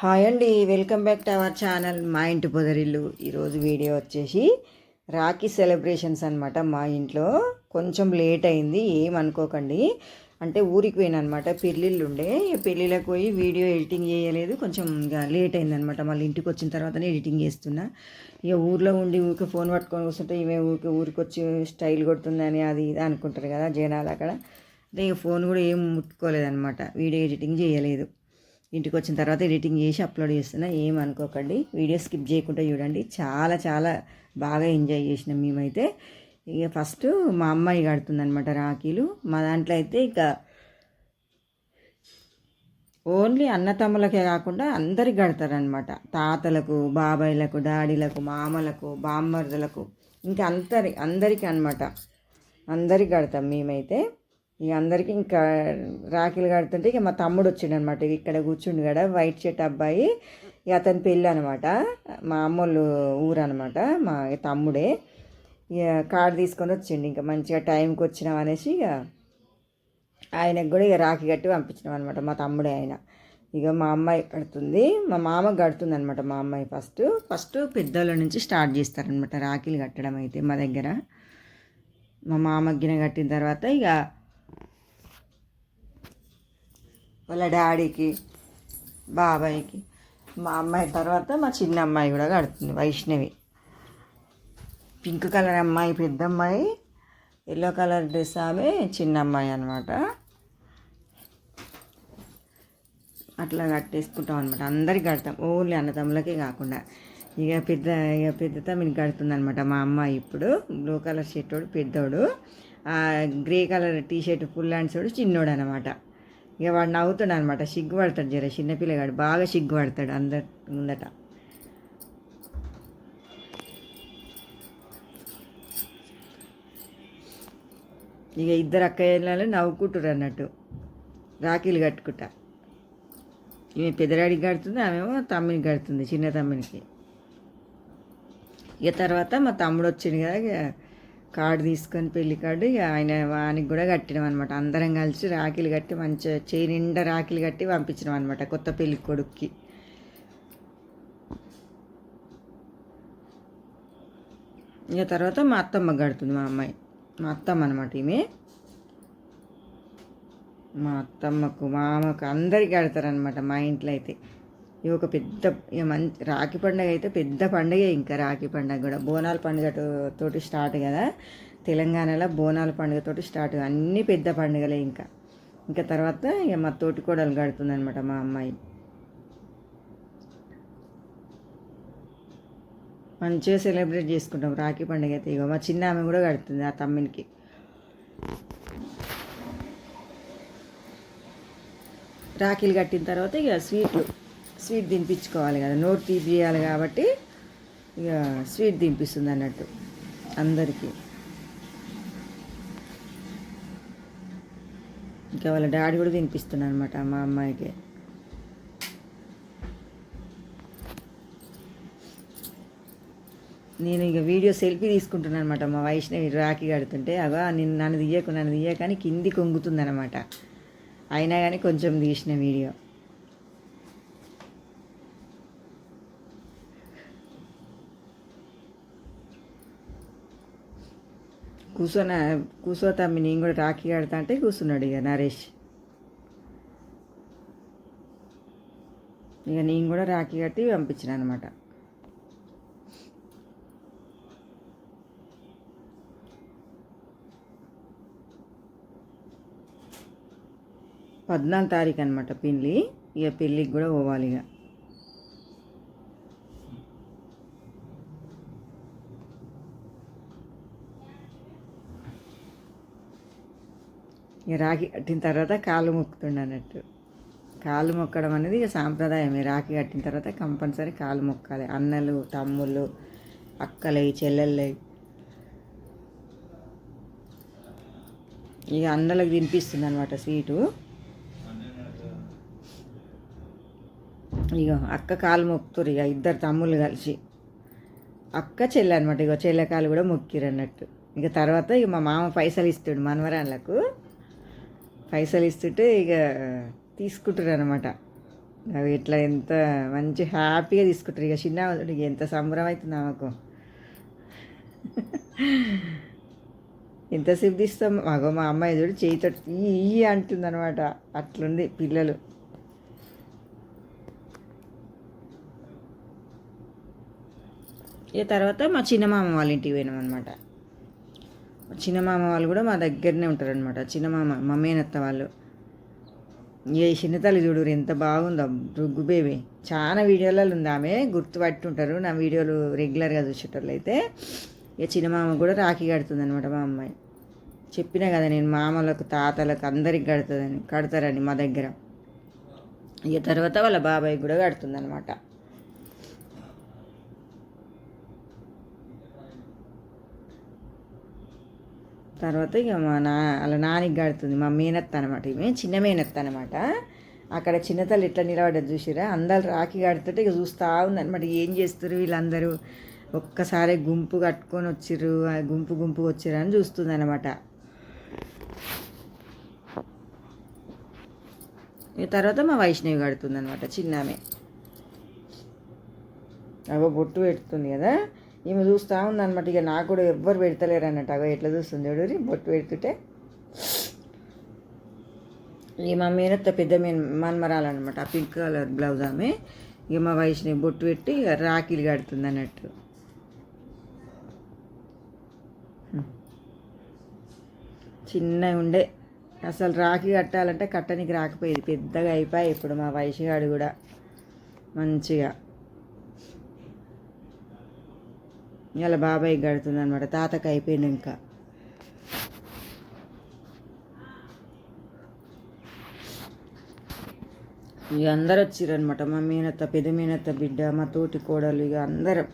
Hi అండి welcome back to our channel మా ఇంటి పొదరిల్లు. ఈరోజు వీడియో వచ్చేసి రాఖీ సెలబ్రేషన్స్ అనమాట మా ఇంట్లో. కొంచెం లేట్ అయింది ఏమనుకోకండి అంటే ఊరికి పోయినమాట పెళ్ళిళ్ళు ఉండే పెళ్ళిళ్ళకి పోయి వీడియో ఎడిటింగ్ చేయలేదు. కొంచెం ఇక లేట్ అయిందనమాట మళ్ళీ ఇంటికి వచ్చిన తర్వాతనే ఎడిటింగ్ చేస్తున్నా. ఇక ఊర్లో ఉండి ఊరికే ఫోన్ పట్టుకొని కూర్చుంటే ఈమె ఊరికే ఊరికి వచ్చి స్టైల్ కొడుతుందని అది ఇది అనుకుంటారు కదా జనాలు అక్కడ. అంటే ఇక ఫోన్ కూడా ఏం ముట్టుకోలేదనమాట వీడియో ఎడిటింగ్ చేయలేదు. ఇంటికి వచ్చిన తర్వాత ఎడిటింగ్ చేసి అప్లోడ్ చేస్తున్నా ఏమనుకోకండి వీడియో స్కిప్ చేయకుండా చూడండి. చాలా చాలా బాగా ఎంజాయ్ చేసినాం మేమైతే. ఇక ఫస్ట్ మా అమ్మాయి కడుతుందనమాట రాఖీలు. మా దాంట్లో అయితే ఇక ఓన్లీ అన్నతమ్ములకే కాకుండా అందరికి కడతారనమాట తాతలకు బాబాయ్లకు డాడీలకు మామలకు బామ్మర్దులకు ఇంకా అందరి అందరికీ అనమాట అందరికి కడతాం మేమైతే. ఇక అందరికీ ఇంకా రాఖీలు కడుతుంటే ఇక మా తమ్ముడు వచ్చిండు అనమాట ఇక్కడ కూర్చుండు కదా వైట్ షర్ట్ అబ్బాయి. ఇక అతని పెళ్ళి అనమాట. మా అమ్మోళ్ళు ఊరు అనమాట మా తమ్ముడే. ఇక కార్డు తీసుకొని వచ్చిండు ఇంకా మంచిగా టైంకి వచ్చినాం అనేసి ఇక ఆయనకు కూడా ఇక రాఖీ కట్టి పంపించినాం అనమాట మా తమ్ముడే ఆయన. ఇక మా అమ్మాయి కడుతుంది మా మామ కడుతుంది అనమాట మా అమ్మాయి ఫస్ట్. ఫస్ట్ పెద్దోళ్ళ నుంచి స్టార్ట్ చేస్తారనమాట రాఖీలు కట్టడం అయితే మా దగ్గర. మా మామ గిన్నె కట్టిన తర్వాత ఇక వాళ్ళ డాడీకి బాబాయ్కి మా అమ్మాయి తర్వాత మా చిన్న అమ్మాయి కూడా కడుతుంది వైష్ణవి. పింక్ కలర్ అమ్మాయి పెద్ద అమ్మాయి ఎల్లో కలర్ డ్రెస్ ఆమె చిన్న అమ్మాయి అనమాట అట్లా కట్టేసుకుంటాం అనమాట అందరికి కడతాం ఓన్లీ అన్నతమ్ములకే కాకుండా. ఇక పెద్ద ఇక పెద్ద తమ్మిని కడుతుంది అనమాట మా అమ్మాయి ఇప్పుడు. బ్లూ కలర్ షర్ట్ వాడు పెద్దోడు. Grey colour T shirt full hands వాడు చిన్నోడు అనమాట ఇక వాడు నవ్వుతాడు అనమాట సిగ్గుపడతాడు జర చిన్నపిల్లగాడు బాగా సిగ్గుపడతాడు అందరి ముందట. ఇక ఇద్దరు అక్కయ్యలు నవ్వుకుంటారు అన్నట్టు. రాఖీలు కట్టుకుంటా. ఈమె పెదరాడికి కడుతుంది ఆమెమో తమ్మినికి కడుతుంది చిన్న తమ్మినికి. ఇక తర్వాత మా తమ్ముడు వచ్చింది కదా ఇక కార్డు తీసుకొని పెళ్ళి కార్డు ఇక ఆయన వానికి కూడా కట్టినాం అనమాట అందరం కలిసి రాఖీలు కట్టి మంచిగా చేయి నిండా రాఖీలు కట్టి పంపించినాం అనమాట కొత్త పెళ్ళి కొడుక్కి. ఇక తర్వాత మా అత్తమ్మ కడుతుంది మా అమ్మాయి. మా అత్తమ్మ అనమాట ఈమె. మా అత్తమ్మకు మా అమ్మకు అందరికి కడతారనమాట మా ఇంట్లో అయితే. ఇది ఒక పెద్ద ఇక మంచి రాఖీ పండుగ అయితే పెద్ద పండుగ ఇంకా రాఖీ పండుగ కూడా. బోనాల పండుగ తోటి స్టార్ట్ కదా. తెలంగాణలో బోనాల పండుగతోటి స్టార్ట్ అన్నీ పెద్ద పండుగలే ఇంకా. ఇంకా తర్వాత ఇక మా తోటి కోడలు కడుతుందనమాట మా అమ్మాయి. మంచిగా సెలబ్రేట్ చేసుకుంటాం. రాఖీ పండుగ అయితే ఇక మా చిన్న ఆమె కూడా కడుతుంది ఆ తమ్మినికి. రాఖీలు కట్టిన తర్వాత ఇక స్వీట్లు. స్వీట్ తినిపించుకోవాలి కదా. నోరు తీపియాలి కాబట్టి ఇక స్వీట్ తినిపిస్తుంది అన్నట్టు అందరికీ. ఇంకా వాళ్ళ డాడీ కూడా తినిపిస్తున్నాను అనమాట మా అమ్మాయికి. నేను ఇక వీడియో సెల్ఫీ తీసుకుంటున్నాను అనమాట మా వైష్ణవి రాఖీ కడుతుంటే. అగా నేను నన్ను తీయకు నన్ను తీయకని కింది కొంగుతుందనమాట అయినా కానీ కొంచెం తీసిన వీడియో. కూర్చొని కూర్చో తమ్మి నేను కూడా రాఖీ కడతా అంటే కూర్చున్నాడు ఇక నరేష్. ఇక నేను కూడా రాఖీ కట్టి పంపించిన అనమాట పద్నాలుగు తారీఖు అనమాట పెళ్ళి. ఇక పెళ్ళికి కూడా పోవాలి ఇక. ఇక రాఖీ కట్టిన తర్వాత కాళ్ళు మొక్కుతుండ అన్నట్టు. కాళ్ళు మొక్కడం అనేది ఇక సాంప్రదాయం రాఖీ కట్టిన తర్వాత కంపల్సరీ కాళ్ళు మొక్కాలి. అన్నలు తమ్ముళ్ళు అక్కలవి చెల్లెళ్ళవి ఇక అన్నలకు తినిపిస్తుంది అనమాట స్వీటు. ఇక అక్క కాలు మొక్కుతురు ఇక ఇద్దరు తమ్ముళ్ళు కలిసి. అక్క చెల్లె అనమాట ఇక చెల్లె కాలు కూడా మొక్కిరు అన్నట్టు. ఇక తర్వాత ఇక మా మామ పైసలు ఇస్తాడు మనవరాళ్ళకు. పైసలు ఇస్తుంటే ఇక తీసుకుంటారు అనమాట అవి ఇట్లా ఎంత మంచి హ్యాపీగా తీసుకుంటారు. ఇక చిన్న ఇక ఎంత సంబరం అవుతుంది ఆమెకు. ఎంతసేపు తీస్తాం? మాకు మా అమ్మాయి చూడు చేయితో ఈ అంటుంది అనమాట అట్లుంది పిల్లలు. ఇక తర్వాత మా చిన్నమామ వాళ్ళ ఇంటికి పోయినాం అనమాట చిన్నమామ వాళ్ళు కూడా మా దగ్గరనే ఉంటారనమాట చిన్నమామ మా వాళ్ళు. ఏ చిన్నతల్లి చూడు ఎంత బాగుందో. రుగ్గు బేబీ చాలా వీడియోలలో ఉంది ఆమె గుర్తుపట్టుంటారు నా వీడియోలు రెగ్యులర్గా చూసేటోళ్ళు అయితే ఇక చిన్నమామ కూడా రాఖీ కడుతుంది అనమాట మా అమ్మాయి. చెప్పినా కదా నేను మామలకు తాతలకు అందరికి కడుతుందని కడతారని మా దగ్గర. ఇక తర్వాత వాళ్ళ బాబాయ్ కూడా కడుతుంది తర్వాత ఇక మా నా అలా నానికి కడుతుంది. మా మేనత్త అనమాట ఈమె చిన్న మేనత్త అనమాట అక్కడ చిన్నతల్లి ఎట్లా నిలబడ్డది చూసిరా అందరు రాఖీ కడుతుంటే ఇక చూస్తూ ఉందన్నమాట. ఏం చేస్తారు వీళ్ళందరూ? ఒక్కసారి గుంపు కట్టుకొని వచ్చిర్రు ఆ గుంపు గుంపు వచ్చిర్రు అని చూస్తుంది అనమాట తర్వాత మా వైష్ణవి కడుతుంది అనమాట చిన్నామె. అగో బొట్టు పెడుతుంది కదా? ఈమె చూస్తూ ఉందన్నమాట. ఇక నాకు కూడా ఎవ్వరు పెడతలేరు అన్నట్టు. అగో ఎట్లా చూస్తుంది చూడరి బొట్టు పెడుతుంటే. ఈ మా మేనత్త పెద్ద మేన మన్మరాలన్నమాట. ఆ పింక్ కలర్ బ్లౌజ్ ఆమె. ఇక మా వయసుని బొట్టు పెట్టి ఇక రాఖీలు కడుతుంది అన్నట్టు. చిన్న ఉండే. అసలు రాఖీ కట్టాలంటే కట్టనికి రాకపోయేది. పెద్దగా అయిపోయి ఇప్పుడు మా వయసుగాడు కూడా. మంచిగా. ఇలా బాబాయ్ గడుతుంది అనమాట తాతకు అయిపోయింది ఇంకా. ఇక అందరు వచ్చిరనమాట మా మీనత్త పెద్ద మీనత్త బిడ్డ మా తోటి కోడలు ఇక అందరం.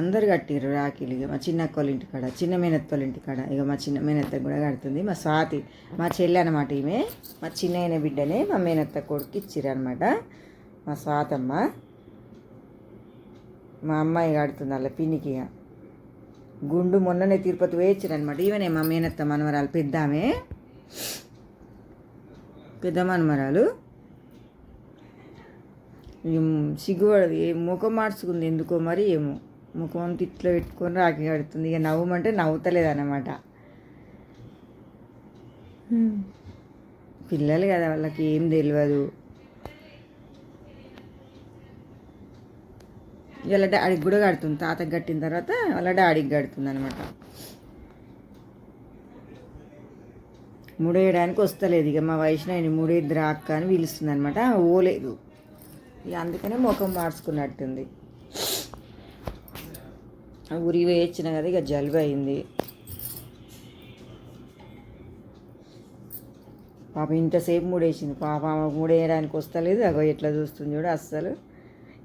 అందరు కట్టిర్రు రాఖీలు. ఇక మా చిన్న అక్క వాళ్ళ కాడ చిన్న మేనత్త వాళ్ళ ఇంటి కాడ ఇక మా చిన్న మేనత్త కూడా కడుతుంది. మా స్వాతి మా చెల్లి అనమాట ఈమె. మా చిన్న బిడ్డనే మా మేనత్త కొడుకు ఇచ్చిర్రు అనమాట మా స్వాతమ్మ. మా అమ్మాయి కడుతుంది అలా పిన్నికి గుండు మొన్ననే తిరుపతి వేయించారు అనమాట ఈమెనే మా మేనత్త మనవరాలు పెద్ద ఆమె పెద్ద మనమరాలు సిగ్గుపడదు ఏ ముఖం మార్చుకుంది ఎందుకో మరి ఏమో. ముఖం అంతా ఇట్లా పెట్టుకొని రాకి కడుతుంది. ఇక నవ్వమంటే నవ్వుతలేదు అన్నమాట పిల్లలు కదా వాళ్ళకి ఏం తెలియదు వాళ్ళ డాడీకి కూడా కడుతుంది. తాతకి కట్టిన తర్వాత వాళ్ళ డాడీకి కడుతుంది అనమాట ముడేయడానికి వస్తలేదు. ఇక మా వైష్ణవిని ముడేద్దరు అక్క అని పిలుస్తుంది అనమాట ఓలేదు ఇక అందుకనే ముఖం మార్చుకున్నట్టుంది. ఉరి వేయించిన కదా ఇక జలుబు అయింది. పాప ఇంతసేపు మూడేసింది. పాప మూడేయడానికి వస్తలేదు. అగో ఎట్లా చూస్తుంది చూడు అస్సలు.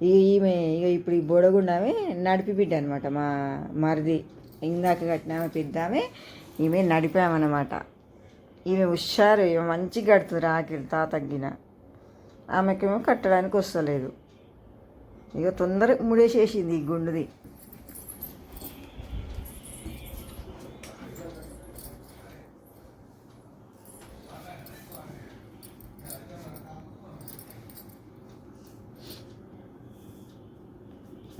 ఇక ఈమె ఇక ఇప్పుడు ఈ బొడగుండామే నడిపి బిడ్డ అనమాట మా మరిది. ఇందాక కట్టినామె పెద్దామే ఈమె నడిపామన్నమాట. ఈమె హుషారు ఈమె మంచిగా కడుతుంది ఆకిలి తాతగ్గిన ఆమెకేమో కట్టడానికి వస్తలేదు ఇక తొందరగా ముడేసేసింది ఈ గుండుది.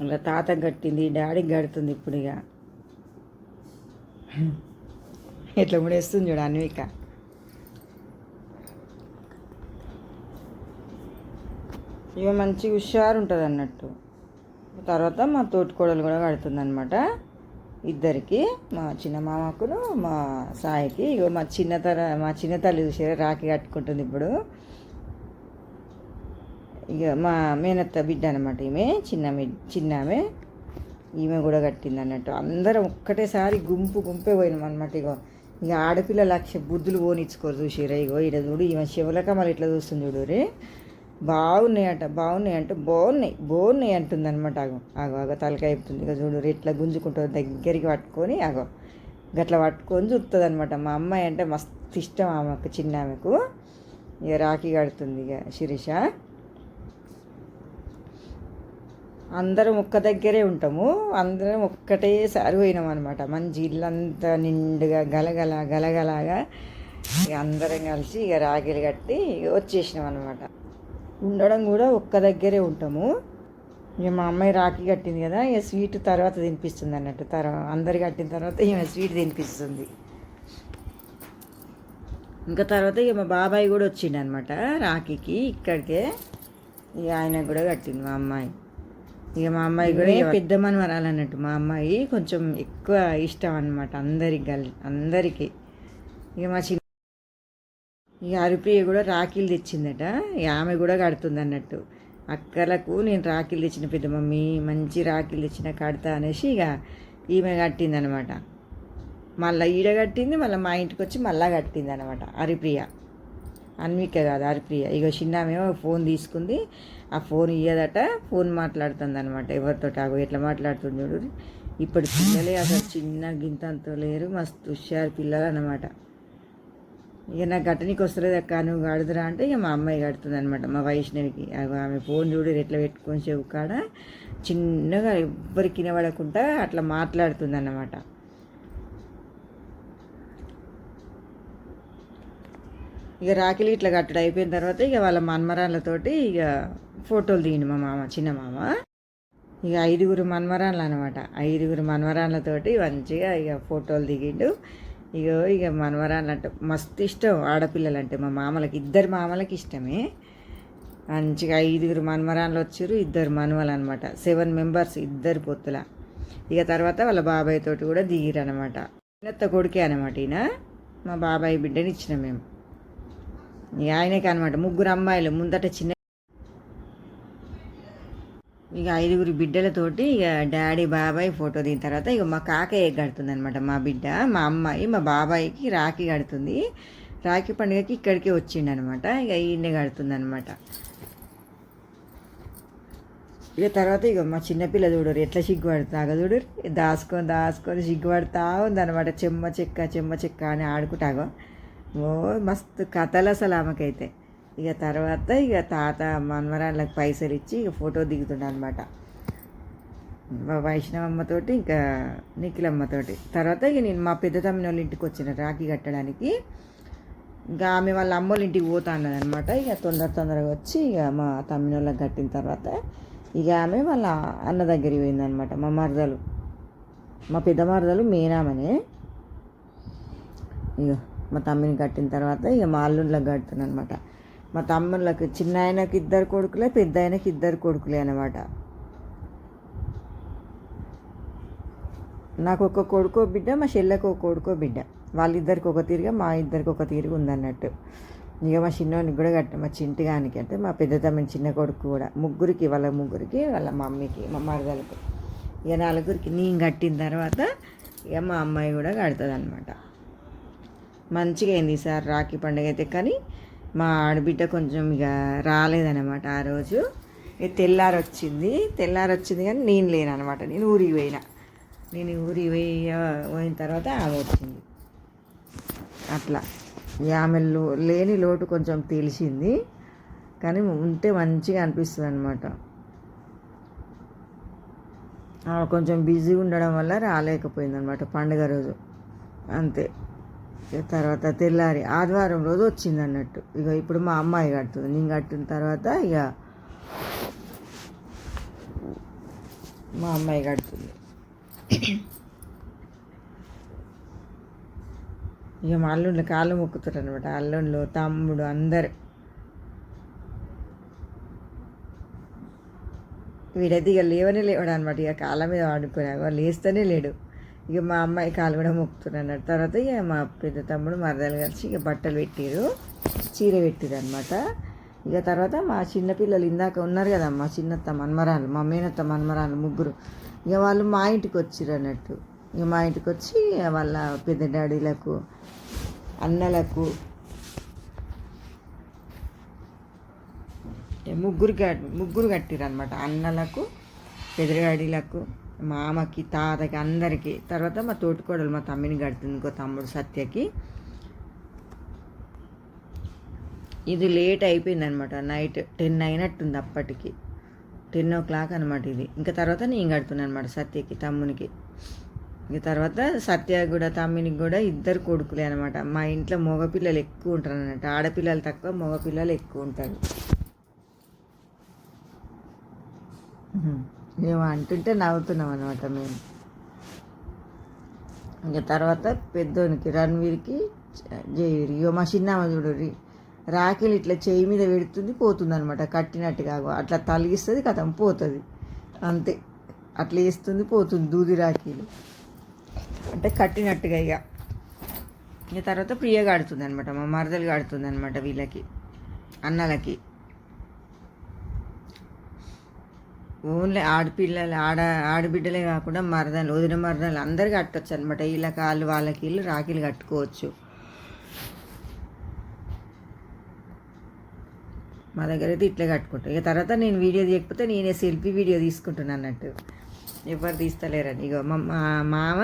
ఇంకా తాత కట్టింది డాడీకి కడుతుంది ఇప్పుడు ఇక. ఎట్లా ముడేస్తుంది చూడ అన్విక. ఇక మంచి హుషారు ఉంటుంది అన్నట్టు. తర్వాత మా తోటికోడలు కూడా కడుతుంది అనమాట ఇద్దరికి మా చిన్న మామకును మా సాయికి ఇక మా చిన్న తర మా చిన్న తల్లి చూసారా రాఖీ కట్టుకుంటుంది ఇప్పుడు. ఇక మా మేనత్త బిడ్డ అనమాట ఈమె చిన్న చిన్న ఆమె ఈమె కూడా కట్టింది అన్నట్టు. అందరం ఒక్కటేసారి గుంపు గుంపే పోయినాం అనమాట ఇగో. ఇక ఆడపిల్ల లక్ష బుద్ధులు పోనిచ్చుకోరు చూసిరా ఇగో. ఇక్కడ చూడు ఈమె శివలక మళ్ళీ ఇట్లా చూస్తుంది చూడు రే. బాగున్నాయి అంట బాగున్నాయి అంటే బాగున్నాయి బాగున్నాయి అంటుంది అనమాట ఆగో ఆగో ఆగో తలకాయ చెప్తుంది ఇక చూడు ఇట్లా గుంజుకుంటుంది దగ్గరికి పట్టుకొని ఆగో. గట్లా పట్టుకొని చూస్తుంది అనమాట మా అమ్మాయి అంటే మస్తు ఇష్టం ఆమెకు చిన్న ఆమెకు ఇక రాఖీ కడుతుంది ఇక శిరీష. అందరం ఒక్క దగ్గరే ఉంటాము. అందరం ఒక్కటేసారి పోయినాం అనమాట మంచి ఇల్లంతా నిండుగా గలగల గలగలాగా ఇక అందరం కలిసి ఇక రాగిలు కట్టి ఇక వచ్చేసినాం అనమాట ఉండడం కూడా ఒక్క దగ్గరే ఉంటాము. ఇక మా అమ్మాయి రాఖీ కట్టింది కదా ఇక స్వీట్ తర్వాత తినిపిస్తుంది అన్నట్టు. తర్వాత అందరు కట్టిన తర్వాత ఇక స్వీట్ తినిపిస్తుంది. ఇంకా తర్వాత ఇక మా బాబాయ్ కూడా వచ్చిండు అనమాట రాఖీకి ఇక్కడికే. ఇక ఆయన కూడా కట్టింది మా అమ్మాయి. ఇక మా అమ్మాయి కూడా పెద్ద మనవరాలు అన్నట్టు. మా అమ్మాయి కొంచెం ఎక్కువ ఇష్టం అనమాట అందరికి గల్ అందరికీ. ఇక మా చిన్న ఇక హరిప్రియ కూడా రాఖీలు తెచ్చిందట. ఆమె కూడా కడుతుంది అన్నట్టు. అక్కలకు నేను రాఖీలు తెచ్చిన పెద్ద మమ్మీ మంచి రాఖీలు తెచ్చిన కడతా అనేసి ఇక ఈమె కట్టింది అనమాట మళ్ళీ ఈడ కట్టింది మళ్ళీ మా ఇంటికి వచ్చి మళ్ళా కట్టింది అనమాట హరిప్రియ అన్విక కాదు హరిప్రియ ఇక చిన్నామేమో ఫోన్ తీసుకుంది. ఆ ఫోన్ ఇయ్యదట ఫోన్ మాట్లాడుతుంది అనమాట ఎవరితో ఆగు ఎట్లా మాట్లాడుతుంది చూడు. ఇప్పుడు పిల్లలే అసలు చిన్న గింతంతో లేరు మస్తు హుషారు పిల్లలు అనమాట ఇక నాకు గట్టనికి వస్తలేదు అక్క నువ్వు కడుదురా అంటే ఇక మా అమ్మాయి కడుతుంది అనమాట మా వైష్ణవికి. ఆమె ఫోన్ చూడు ఎట్లా పెట్టుకొని చెవు కాడ. చిన్నగా ఎవ్వరికి వినబడకుండా అట్లా మాట్లాడుతుంది అన్నమాట ఇక రాఖీలు ఇట్లా కట్టడం అయిపోయిన తర్వాత ఇక వాళ్ళ మన్మరాళ్ళతోటి ఇక ఫోటోలు దిగిండు మా మామ చిన్న మామ. ఇక ఐదుగురు మన్మరాన్లు అనమాట ఐదుగురు మన్మరాన్లతోటి మంచిగా ఇక ఫోటోలు దిగిండు. ఇక ఇక మన్మరాన్లు అంటే మస్తు ఇష్టం ఆడపిల్లలు అంటే మా మామలకి ఇద్దరు మామలకి ఇష్టమే. మంచిగా ఐదుగురు మన్మరాన్లు వచ్చారు ఇద్దరు మనవలు అనమాట సెవెన్ మెంబర్స్ ఇద్దరు పొత్తుల. ఇక తర్వాత వాళ్ళ బాబాయ్ తోటి కూడా దిగిరు అనమాట చిన్నత్త కొడుకే అనమాట ఈయన. మా బాబాయ్ బిడ్డని ఇచ్చిన మేము. ఇక ఆయనకి అనమాట ముగ్గురు అమ్మాయిలు ముందట చిన్న ఇక ఐదుగురు బిడ్డలతోటి ఇక డాడీ బాబాయ్ ఫోటో దిగిన తర్వాత ఇక మా కాకయ్య కడుతుంది అనమాట మా బిడ్డ మా అమ్మాయి మా బాబాయ్కి రాఖీ కడుతుంది. రాఖీ పండుగకి ఇక్కడికే వచ్చిండు అనమాట ఇక ఈయనే కడుతుంది అనమాట ఇక తర్వాత ఇక మా చిన్నపిల్ల చూడరు ఎట్లా సిగ్గుపడుతా చూడరు దాసుకొని దాసుకొని సిగ్గుపడతా ఉందనమాట చెమ్మ చెక్క చెమ్మ చెక్క అని ఆడుకుంటాగో ఓ మస్తు కథలు అసలు ఆమెకైతే. ఇక తర్వాత ఇక తాత మన్మరాళ్ళకి పైసలు ఇచ్చి ఇక ఫోటో దిగుతుండ అనమాట మా వైష్ణవమ్మతోటి ఇంకా నిఖిలమ్మతోటి. తర్వాత ఇక నేను మా పెద్ద తమ్మిన వాళ్ళ ఇంటికి వచ్చిన రాఖీ కట్టడానికి. ఇంకా ఆమె వాళ్ళ అమ్మోళ్ళ ఇంటికి పోతా అన్నదనమాట. ఇక తొందర తొందరగా వచ్చి ఇక మా తమ్మిన వాళ్ళకి కట్టిన తర్వాత ఇక ఆమె వాళ్ళ అన్న దగ్గరికి పోయిందనమాట. మా మరదలు. మా పెద్ద మరదలు మేనామనే. ఇక మా తమ్మిని కట్టిన తర్వాత ఇక మా అల్లుళ్ళకి కడుతున్నాను అనమాట మా తమ్ముళ్ళకి చిన్న ఆయనకి ఇద్దరు కొడుకులే పెద్ద ఆయనకి ఇద్దరు కొడుకులే అనమాట నాకు ఒక కొడుకో బిడ్డ మా చెల్లెకు ఒక కొడుకో బిడ్డ. వాళ్ళిద్దరికి ఒక తీరుగా మా ఇద్దరికి ఒక తీరుగా ఉందన్నట్టు. ఇక మా చిన్నోనికి కూడా కట్ట మా చింటిగానికి అంటే మా పెద్ద తమ్మిని చిన్న కొడుకు కూడా. ముగ్గురికి వాళ్ళ ముగ్గురికి వాళ్ళ మమ్మీకి మా మరదలకు. ఇక నలుగురికి నేను కట్టిన తర్వాత ఇక మా అమ్మాయి కూడా కడుతుంది అనమాట మంచిగా అయింది సార్ రాఖీ పండుగ అయితే కానీ మా ఆడబిడ్డ కొంచెం ఇక రాలేదనమాట ఆ రోజు. ఇక తెల్లారి వచ్చింది తెల్లారి వచ్చింది కానీ నేను లేను అనమాట నేను ఊరికి పోయినా. నేను ఊరికి పోయి పోయిన తర్వాత ఆమె వచ్చింది. అట్లా. ఆమె లో లేని లోటు కొంచెం తెలిసింది. కానీ ఉంటే మంచిగా అనిపిస్తుంది అనమాట కొంచెం బిజీ ఉండడం వల్ల రాలేకపోయింది అనమాట పండుగ రోజు. అంతే. తర్వాత తెల్లారి ఆదివారం రోజు వచ్చింది అన్నట్టు ఇక ఇప్పుడు మా అమ్మాయి కడుతుంది. నేను కట్టిన తర్వాత ఇక మా అమ్మాయి కడుతుంది. ఇక మా అల్లుండ్లు కాళ్ళు మొక్కుతారు అనమాట అల్లుండ్లు తమ్ముడు అందరు. వీడైతే ఇక లేవనే లేవాడు అనమాట ఇక కాళ్ళ మీద వాడుకునే లేస్తేనే లేడు. ఇక మా అమ్మాయి కాలు కూడా మొక్కుతున్నారు తర్వాత ఇక మా పెద్ద తమ్ముడు మరదలు కలిసి ఇక బట్టలు పెట్టారు చీర పెట్టిరు అనమాట ఇక తర్వాత మా చిన్నపిల్లలు ఇందాక ఉన్నారు కదా మా చిన్నత్త మన్మరాలు మా మేనత్త మన్మరాలు ముగ్గురు. ఇక వాళ్ళు మా ఇంటికి వచ్చిర్రు అన్నట్టు. ఇక మా ఇంటికి వచ్చి వాళ్ళ పెద్ద డాడీలకు అన్నలకు ముగ్గురు ముగ్గురు కట్టిరు అనమాట అన్నలకు మా మామకి తాతకి అందరికీ. తర్వాత మా తోటికోడలు మా తమ్మిని కడుతుంది ఇంకో తమ్ముడు సత్యకి. ఇది లేట్ అయిపోయింది అనమాట నైట్ టెన్ అయినట్టుంది అప్పటికి. టెన్ ఓ క్లాక్ అనమాట ఇది. ఇంకా తర్వాత నేను కడుతున్నాను అనమాట సత్యకి తమ్మునికి. ఇంక తర్వాత సత్య కూడా తమ్మినికి కూడా ఇద్దరు కొడుకులే అనమాట. మా ఇంట్లో మగపిల్లలు ఎక్కువ ఉంటారు అనమాట ఆడపిల్లలు తక్కువ మగపిల్లలు ఎక్కువ ఉంటారు. మేము అంటుంటే నవ్వుతున్నాం అనమాట మేము. ఇంకా తర్వాత పెద్దోనికి రణవీర్కి జయవీర్. ఇగో మా చిన్నమ్మ చూడు రాఖీలు ఇట్లా చేయి మీద పెడుతుంది పోతుంది అనమాట కట్టినట్టుగా అట్లా తలిగిస్తుంది కథం పోతుంది. అంతే. అట్లా వేస్తుంది పోతుంది దూది రాఖీలు. అంటే కట్టినట్టుగా ఇక ఇక తర్వాత ప్రియ కడుతుంది అనమాట మా మరదలు కడుతుంది అనమాట వీళ్ళకి అన్నలకి. ఓన్లీ ఆడపిల్లలు ఆడ ఆడబిడ్డలే కాకుండా మరదలు వదిన మరదలు అందరు కట్టొచ్చు అనమాట ఇలా కాళ్ళు వాళ్ళకి ఇల్లు రాఖీలు కట్టుకోవచ్చు. మా దగ్గర అయితే ఇట్లే కట్టుకుంటాం ఇక తర్వాత నేను వీడియో తీయకపోతే నేనే సెల్ఫీ వీడియో తీసుకుంటున్నాను అన్నట్టు. ఎవరు తీస్తలేరని. ఇగో మా మా మామ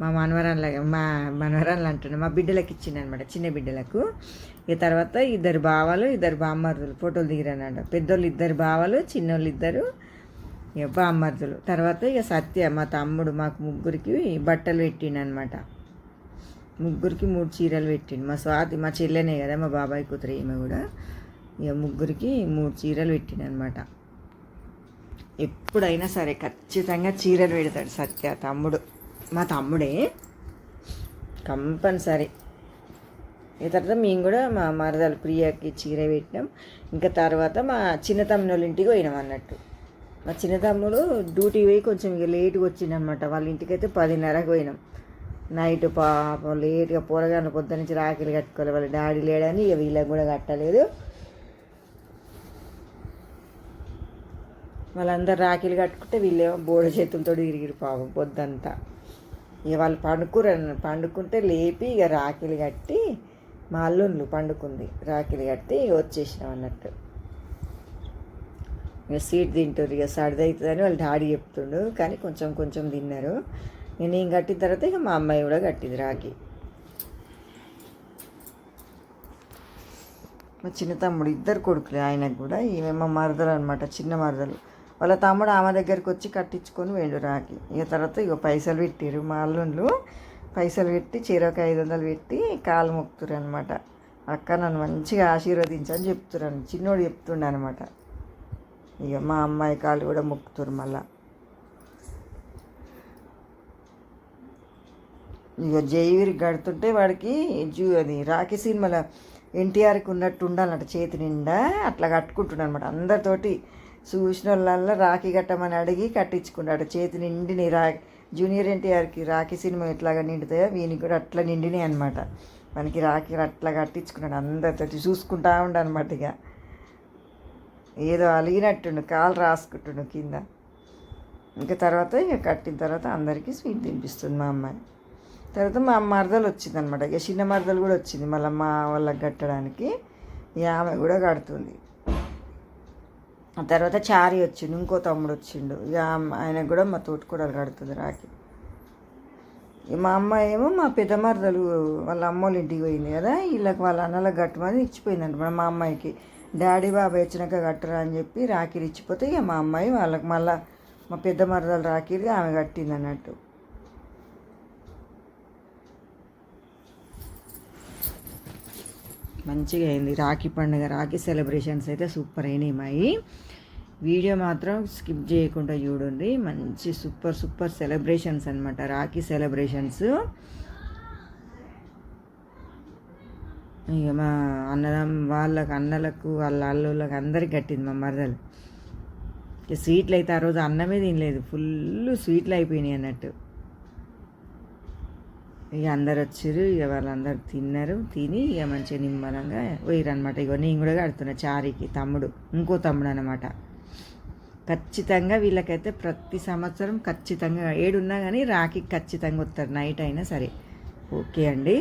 మా మనవరాళ్ళ మా మనవరాళ్ళు అంటున్నా మా బిడ్డలకు ఇచ్చింది చిన్న బిడ్డలకు. ఇక తర్వాత ఇద్దరు బావలు ఇద్దరు బామ్మర్దులు ఫోటోలు దిగిరన్నమాట. పెద్దోళ్ళు ఇద్దరు బావలు చిన్నోళ్ళు ఇద్దరు. బామ్మర్దులు. తర్వాత ఇక సత్య మా తమ్ముడు మాకు ముగ్గురికి బట్టలు పెట్టిండనమాట ముగ్గురికి మూడు చీరలు పెట్టిండు. మా స్వాతి మా చెల్లెనే కదా మా బాబాయ్ కూతురు ఈమె కూడా. ఇక ముగ్గురికి మూడు చీరలు పెట్టిండనమాట ఎప్పుడైనా సరే ఖచ్చితంగా చీరలు పెడతాడు సత్య తమ్ముడు. మా తమ్ముడే కంపల్సరీ. ఈ తర్వాత మేము కూడా మా మరదలు ప్రియకి చీర పెట్టినాం. ఇంకా తర్వాత మా చిన్న తమ్ముళ్ళ ఇంటికి పోయినాం అన్నట్టు. మా చిన్న తమ్ముడు డ్యూటీ పోయి కొంచెం ఇక లేట్గా వచ్చిందనమాట వాళ్ళ ఇంటికి అయితే పదిన్నరకు పోయినాం. నైట్ పాపం లేట్గా పోరగానే పొద్దు నుంచి రాఖీలు కట్టుకోవాలి వాళ్ళ డాడీ లేడని ఇక వీళ్ళకి కూడా కట్టలేదు. వాళ్ళందరూ రాఖీలు కట్టుకుంటే వీళ్ళేమో బోడ చేతులతో తిరిగిరు పాపం పొద్దంతా. ఇక వాళ్ళు పండుకురన్న పండుకుంటే లేపి ఇక రాఖీలు కట్టి మా అల్లుళ్ళు పండుకుంది. రాఖీలు కట్టి వచ్చేసినాం అన్నట్టు. ఇక స్వీట్ తింటారు ఇక సర్ది అవుతుందని వాళ్ళ డాడీ చెప్తుండు కానీ కొంచెం కొంచెం తిన్నారు. ఇక నేను కట్టిన తర్వాత ఇక మా అమ్మాయి కూడా కట్టింది రాఖీ. మా చిన్న తమ్ముడు ఇద్దరు కొడుకులే ఆయనకు కూడా ఈమె మా మరదలు అనమాట చిన్న మరదలు. వాళ్ళ తమ్ముడు ఆమె దగ్గరికి వచ్చి కట్టించుకొని వెళ్ళు రాకి ఇక తర్వాత ఇక పైసలు పెట్టారు మా అల్లుళ్ళు. పైసలు పెట్టి చీరొక ఐదు వందలు పెట్టి కాలు మొక్కుతురు అనమాట అక్క నన్ను మంచిగా ఆశీర్వదించని చెప్తున్నాను చిన్నోడు చెప్తుండ అనమాట ఇక మా అమ్మాయి కాళ్ళు కూడా మొక్కుతురు మళ్ళా. ఇక జయవీరి కడుతుంటే వాడికి జూ అది రాఖీ సినిమాలో ఎన్టీఆర్కి ఉన్నట్టు ఉండాలంట చేతి నిండా అట్లా కట్టుకుంటున్నాడు అనమాట అందరితోటి చూసిన వాళ్ళల్లో రాఖీ కట్టమని అడిగి కట్టించుకున్నాడు చేతి నిండిని రా జూనియర్ ఎన్టీఆర్కి రాఖీ సినిమా ఎట్లాగా నిండుతాయో వీనికి కూడా అట్లా నిండినాయి అనమాట మనకి రాఖీ అట్లా కట్టించుకున్నాడు. అందరితోటి చూసుకుంటా ఉండనమాట ఇక ఏదో అలిగినట్టుండు కాలు రాసుకుంటుండు కింద. ఇంకా తర్వాత ఇక కట్టిన తర్వాత అందరికీ స్వీట్ తినిపిస్తుంది మా అమ్మాయి. తర్వాత మా మరదలు వచ్చింది అనమాట ఇక చిన్న మరదలు కూడా వచ్చింది మళ్ళీ మా వాళ్ళకి కట్టడానికి. ఈ ఆమె కూడా కడుతుంది. ఆ తర్వాత చారి వచ్చిండు ఇంకో తమ్ముడు వచ్చిండు. ఇక ఆమె- ఆయనకు కూడా మా తోటికూడలు కడుతుంది రాకి మా అమ్మ ఏమో మా పెద్ద మరదలు వాళ్ళ అమ్మోళ్ళ ఇంటికి పోయింది కదా వీళ్ళకి వాళ్ళ అన్నలకు కట్టమని ఇచ్చిపోయిందంట మా అమ్మాయికి. డాడీ బాబు వచ్చినాక కట్టరా అని చెప్పి రాఖీలు ఇచ్చిపోతే ఇక మా అమ్మాయి వాళ్ళకి మళ్ళీ మా పెద్ద మరదలు రాఖీలు ఆమె కట్టింది అన్నట్టు. మంచిగా అయింది. రాఖీ పండుగ రాఖీ సెలబ్రేషన్స్ అయితే సూపర్ అయినాయి మాయి. వీడియో మాత్రం స్కిప్ చేయకుండా చూడండి. మంచి సూపర్ సూపర్ సెలబ్రేషన్స్ అనమాట రాఖీ సెలబ్రేషన్స్. ఇక మా అన్నదం వాళ్ళకు అన్నలకు వాళ్ళ అల్లుళ్ళకి అందరికి కట్టింది మా మరదలు. ఇక స్వీట్లు అయితే ఆ రోజు అన్నమే తినలేదు. ఫుల్ స్వీట్లు అయిపోయినాయి అన్నట్టు. ఇక అందరు వచ్చారు ఇక వాళ్ళందరూ తిన్నారు. తిని ఇక మంచిగా నిమ్మలంగా పోయారు ఇక నేను కూడా కడుతున్నా చారికి తమ్ముడు ఇంకో తమ్ముడు అనమాట ఖచ్చితంగా వీళ్ళకైతే ప్రతి సంవత్సరం ఖచ్చితంగా ఏడున్నా కానీ రాఖీ ఖచ్చితంగా వస్తారు. నైట్ అయినా సరే. ఓకే అండి.